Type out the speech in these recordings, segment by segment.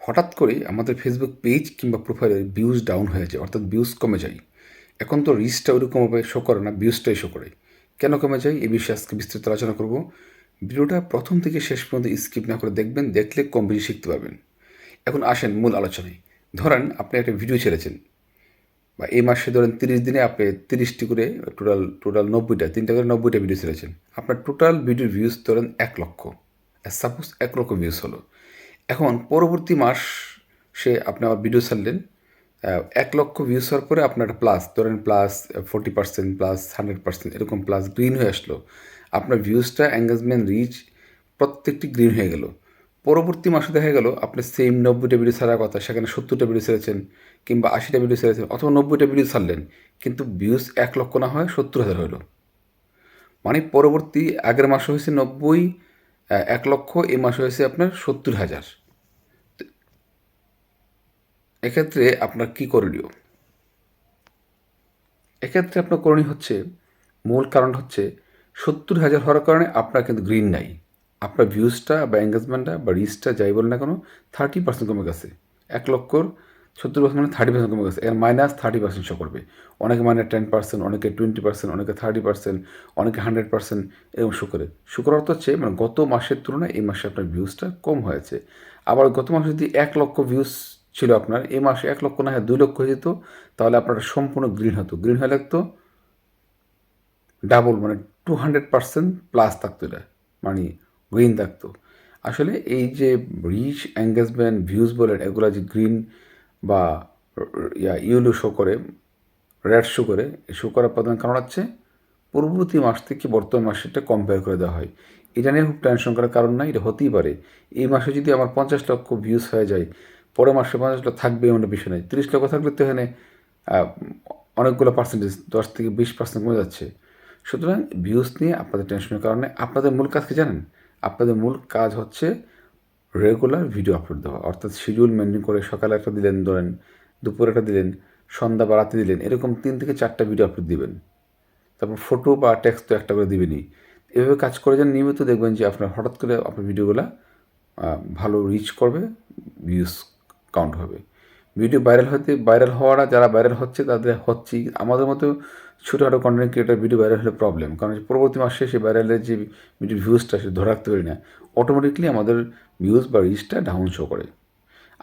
হঠাৎ করে আমাদের ফেসবুক পেজ কিংবা প্রোফাইলের ভিউজ ডাউন হয়ে যায়, অর্থাৎ ভিউজ কমে যায়। এখন তো রিচটা ওইরকমভাবে শো করে না ভিউজটাই শো করে। কেন কমে যায়? এই বিষয়ে আজকে বিস্তারিত আলোচনা করব। ভিডিওটা প্রথম থেকে শেষ পর্যন্ত স্কিপ না করে দেখবেন, দেখলে কম বেশি শিখতে পারবেন। এখন আসেন মূল আলোচনায়। ধরেন আপনি একটা ভিডিও ছেড়েছেন। বা এই মাসে ধরেন তিরিশ দিনে আপনি তিরিশটি করে টোটাল টোটাল নব্বইটা, তিনটা করে নব্বইটা ভিডিও ছেড়েছেন। আপনার টোটাল ভিডিওর ভিউজ ধরেন এক লক্ষ। সাপোজ এক লক্ষ ভিউজ হলো। এখন পরবর্তী মাস সে আপনি আবার ভিডিও ছাড়লেন এক লক্ষ ভিউজ হওয়ার পরে আপনার প্লাস ধরেন plus forty percent plus hundred percent এরকম প্লাস গ্রিন হয়ে আসলো। আপনার ভিউজটা এঙ্গেজমেন্ট রিচ প্রত্যেকটি গ্রিন হয়ে গেল। পরবর্তী মাসে দেখা গেল, আপনি সেম নব্বইটা ভিডিও ছাড়ার কথা, সেখানে সত্তরটা ভিডিও ছেড়েছেন কিংবা আশিটা ভিডিও ছেড়েছেন অথবা নব্বইটা ভিডিও ছাড়লেন, কিন্তু ভিউজ এক লক্ষ না হয় সত্তর হাজার হলো। মানে পরবর্তী আগের মাসে হয়েছে নব্বই এক লক্ষ, এই মাসে হয়েছে আপনার সত্তর হাজার। এক্ষেত্রে আপনার কি করণীয়? এক্ষেত্রে আপনার করণীয় হচ্ছে, মূল কারণ হচ্ছে সত্তর হাজার হওয়ার কারণে আপনার কিন্তু গ্রিন নাই। আপনার ভিউজটা বা এঙ্গেজমেন্টটা বা রিচটা যাই বলেন না কেন থার্টি পার্সেন্ট কমে গেছে। এক লক্ষর সত্তর পার্সেন্ট মানে থার্টি পার্সেন্ট কমে গেছে। এর মাইনাস থার্টি পার্সেন্ট শো করবে। অনেকে মানে টেন পার্সেন্ট অনেকে টোয়েন্টি পার্সেন্ট অনেকে থার্টি পার্সেন্ট অনেকে হান্ড্রেড পার্সেন্ট এরকম শো করে। শো করার অর্থ হচ্ছে মানে গত মাসের তুলনায় এই মাসে আপনার ভিউজটা কম হয়েছে। আবার গত মাসে যদি এক লক্ষ ভিউজ ছিল আপনার এই মাসে এক লক্ষ না হয় দুই লক্ষ হয়ে যেত, তাহলে আপনার সম্পূর্ণ গ্রিন হতো। গ্রিন হয়ে লাগতো ডাবল মানে টু হান্ড্রেড পার্সেন্ট প্লাস থাকতো এটা মানে গ্রিন থাকতো। আসলে এই যে রিচ এঙ্গেজমেন্ট ভিউজ বলেন, এগুলো যে গ্রিন বা ইয়া ইউলো শো করে রেড শো করে শো করার প্রধান কারণ হচ্ছে পূর্ববর্তী মাস থেকে বর্তমান মাসেরটা কম্পেয়ার করে দেওয়া হয়। এটা নিয়ে খুব টেনশন করার কারণ নাই, এটা হতেই পারে। এই মাসে যদি আমার পঞ্চাশ লক্ষ ভিউজ হয়ে যায় পরের মাসে পঞ্চাশ লক্ষ থাকবে এমন বিষয় নেই। তিরিশ লক্ষ থাকলে তো এখানে অনেকগুলো পার্সেন্টেজ দশ থেকে বিশ পার্সেন্ট কমে যাচ্ছে। সুতরাং ভিউজ নিয়ে আপনাদের টেনশনের কারণে আপনাদের মূল কাজ কি জানেন? আপনাদের মূল কাজ হচ্ছে রেগুলার ভিডিও আপলোড দেওয়া। অর্থাৎ শিডিউল মেনটেন করে সকালে একটা দিলেন, ধরেন দুপুরে একটা দিলেন, সন্ধ্যা বা রাতে দিলেন, এরকম তিন থেকে চারটা ভিডিও আপলোড দিবেন। তারপর ফটো বা টেক্সট তো একটা করে দিবেনই। এভাবে কাজ করে যান, নিয়মিত দেখবেন যে আপনার হঠাৎ করে আপনার ভিডিওগুলো ভালো রিচ করবে ভিউজ কাউন্ট হবে। ভিডিও ভাইরাল হতে ভাইরাল হওয়াটা যারা ভাইরাল হচ্ছে তাদের হচ্ছে। আমাদের মতো ছোটোখাটো কন্টেন্ট ক্রিয়েটার ভিডিও ভাইরাল হলে প্রবলেম কারণ পরবর্তী মাসে সেই ভাইরালের যে ভিডিও ভিউজটা সে ধরে রাখতে পারি না। অটোমেটিকলি আমাদের ভিউজ বা রিচটা ডাউন শো করে।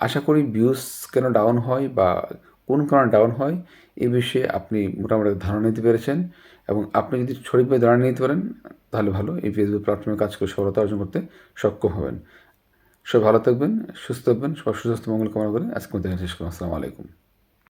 আশা করি ভিউজ কেন ডাউন হয় বা কোন কারণে ডাউন হয় এই বিষয়ে আপনি মোটামুটি ধারণা নিতে পেরেছেন। এবং আপনি যদি সঠিকভাবে ধারণা নিতে পারেন, তাহলে ভালো। এই ফেসবুক প্ল্যাটফর্মে কাজ করে সফলতা অর্জন করতে সক্ষম হবেন। সবাই ভালো থাকবেন, সুস্থ থাকবেন, সবার সুস্বাস্থ্য মঙ্গল কামনা করে আজকে শেষ করুন আসসালামু আলাইকুম।